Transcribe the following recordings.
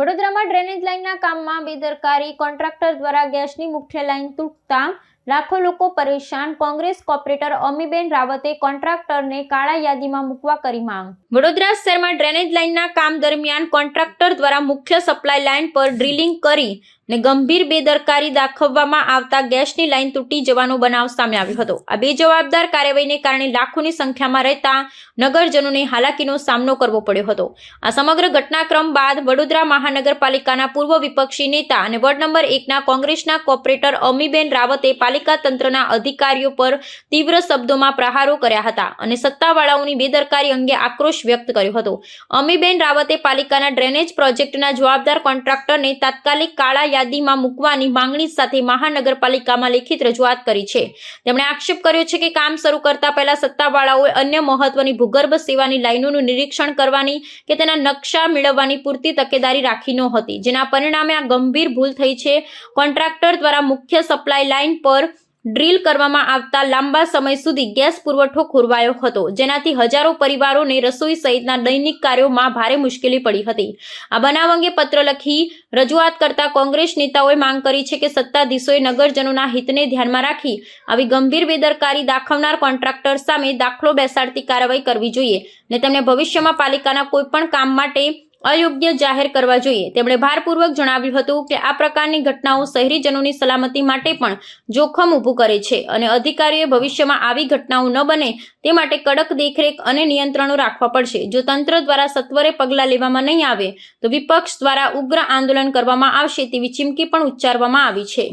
Drainage લાઇનના કામમાં બેદરકારી કોન્ટ્રાક્ટર દ્વારા ગેસની મુખ્ય લાઇન તૂટતા લાખો લોકો પરેશાન. કોંગ્રેસ કોર્પોરેટર અમીબેન રાવતે કોન્ટ્રાક્ટરને કાળા યાદીમાં મૂકવા કરી માંગ. વડોદરા શહેરમાં ડ્રેનેજ લાઇનના કામ દરમિયાન કોન્ટ્રાક્ટર દ્વારા મુખ્ય સપ્લાય લાઇન પર ડ્રિલિંગ કરી ને ગંભીર બેદરકારી દાખવવામાં આવતા ગેસની લાઇન તૂટી જવાનો બનાવ સામે આવ્યો હતો. આ બેજવાબદાર કાર્યવાહીને કારણે લાખોની સંખ્યામાં રહેતા નગરજનોને હાલાકીનો સામનો કરવો પડ્યો હતો. આ સમગ્ર ઘટનાક્રમ બાદ વડોદરા મહાનગરપાલિકાના પૂર્વ વિપક્ષી નેતા અને વોર્ડ નંબર એકના કોંગ્રેસના કોર્પોરેટર અમીબેન રાવતે પાલિકા તંત્રના અધિકારીઓ પર તીવ્ર શબ્દોમાં પ્રહારો કર્યા હતા અને સત્તાવાળાઓની બેદરકારી અંગે આક્રોશ વ્યક્ત કર્યો હતો. અમીબેન રાવતે પાલિકાના ડ્રેનેજ પ્રોજેક્ટના જવાબદાર કોન્ટ્રાક્ટરને તાત્કાલિક કાળા યાદીમાં મૂકવાની માંગણી સાથે મહાનગરપાલિકામાં લેખિત રજૂઆત કરી છે. તેમણે આક્ષેપ કર્યો છે કે કામ શરૂ કરતા પહેલા સત્તાવાળાઓએ અન્ય મહત્વની ભૂગર્ભ સેવાની લાઇનોનું નિરીક્ષણ કરવાની કે તેના નકશા મેળવવાની પૂરતી તકેદારી રાખી નહોતી જેના પરિણામે આ ગંભીર ભૂલ થઈ છે. કોન્ટ્રાક્ટર દ્વારા મુખ્ય સપ્લાય લાઇન પર ડ્રીલ કરવામાં આવતા લાંબા સમય સુધી ગેસ પુરવઠો ખોરવાયો હતો. જેનાથી હજારો પરિવારોને રસોઈ સહિતના દૈનિક કાર્યોમાં ભારે મુશ્કેલી પડી હતી. આ બનાવ અંગે પત્ર લખી રજૂઆત કરતા કોંગ્રેસ નેતાઓએ માંગ કરી છે કે સત્તાધીશોએ નગરજનોના હિતને ધ્યાનમાં રાખી આવી ગંભીર બેદરકારી દાખવનાર કોન્ટ્રાક્ટર સામે દાખલો બેસાડતી કાર્યવાહી કરવી જોઈએ. ને તેમને ભવિષ્યમાં પાલિકાના કોઈપણ કામ માટે અયોગ્ય જાહેર કરવા જોઈએ. તેમણે ભારપૂર્વક જણાવ્યું હતું કે આ પ્રકારની ઘટનાઓ શહેરીજનોની સલામતી માટે પણ જોખમ ઊભું કરે છે અને અધિકારીઓએ ભવિષ્યમાં આવી ઘટનાઓ ન બને તે માટે કડક દેખરેખ અને નિયંત્રણો રાખવા પડશે. જો તંત્ર દ્વારા સત્વરે પગલાં લેવામાં નહીં આવે, તો વિપક્ષ દ્વારા ઉગ્ર આંદોલન કરવામાં આવશે તેવી ચીમકી પણ ઉચ્ચારવામાં આવી છે.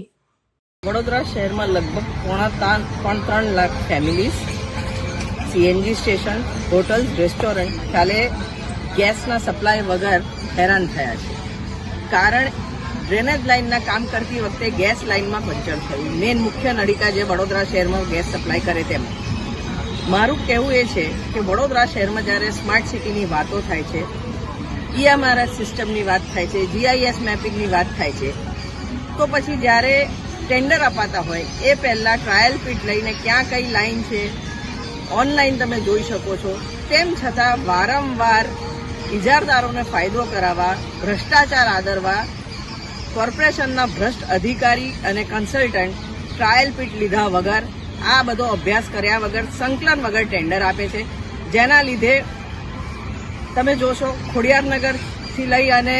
વડોદરા શહેરમાં લગભગ પોણા ત્રણ lakh families CNG station hotel restaurant કાલે ગેસના સપ્લાય વગર હેરાન થયા છે. કારણ ડ્રેનેજ લાઇનના કામ કરતી વખતે ગેસ લાઇનમાં પંચર થયું. મેન મુખ્ય નળિકા જે વડોદરા શહેરમાં ગેસ સપ્લાય કરે તેમ. મારું કહેવું એ છે કે વડોદરા શહેરમાં જ્યારે સ્માર્ટ સિટીની વાતો થાય છે, ઈએમઆરએસ સિસ્ટમની વાત થાય છે, જીઆઈએસ મેપિંગની વાત થાય છે, તો પછી જ્યારે ટેન્ડર અપાતા હોય, એ પહેલાં ટ્રાયલ પીટ લઈને ક્યાં કઈ લાઇન છે, ઓનલાઈન તમે જોઈ શકો છો. તેમ છતાં વારંવાર ઇજારદારોને ફાયદો કરાવવા, ભ્રષ્ટાચાર આદરવા, કોર્પોરેશનના ભ્રષ્ટ અધિકારી અને કન્સલ્ટન્ટ ટ્રાયલ પીટ લીધા વગર, આ બધો અભ્યાસ કર્યા વગર, સંકલન વગર ટેન્ડર આપે છે. જેના લીધે તમે જોશો, ખોડિયારનગરથી લઈ અને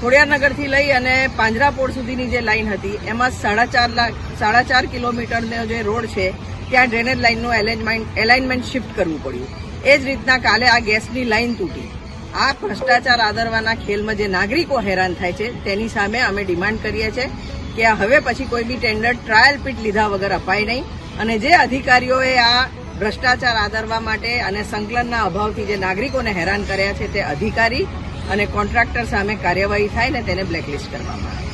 ખોડિયારનગરથી લઈ અને પાંજરાપોળ સુધીની જે લાઇન હતી, એમાં સાડા ચાર લાખ, સાડા ચાર કિલોમીટરનો જે રોડ છે, ત્યાં ડ્રેનેજ લાઇનનું એલાઇનમેન્ટ એલાઇનમેન્ટ શિફ્ટ કરવું પડ્યું. એ જ રીતના કાલે આ ગેસની લાઇન તૂટી. આ ભ્રષ્ટાચાર આદરવાના ખેલમાં જે નાગરિકો હેરાન થાય છે, તેની સામે અમે ડિમાન્ડ કરીએ છીએ કે હવે પછી કોઈ બી ટેન્ડર ટ્રાયલ પીટ લીધા વગર અપાય નહીં. અને જે અધિકારીઓએ આ ભ્રષ્ટાચાર આદરવા માટે અને સંકલનના અભાવથી જે નાગરિકોને હેરાન કર્યા છે, તે અધિકારી અને કોન્ટ્રાક્ટર સામે કાર્યવાહી થાય ને તેને બ્લેકલિસ્ટ કરવામાં આવે.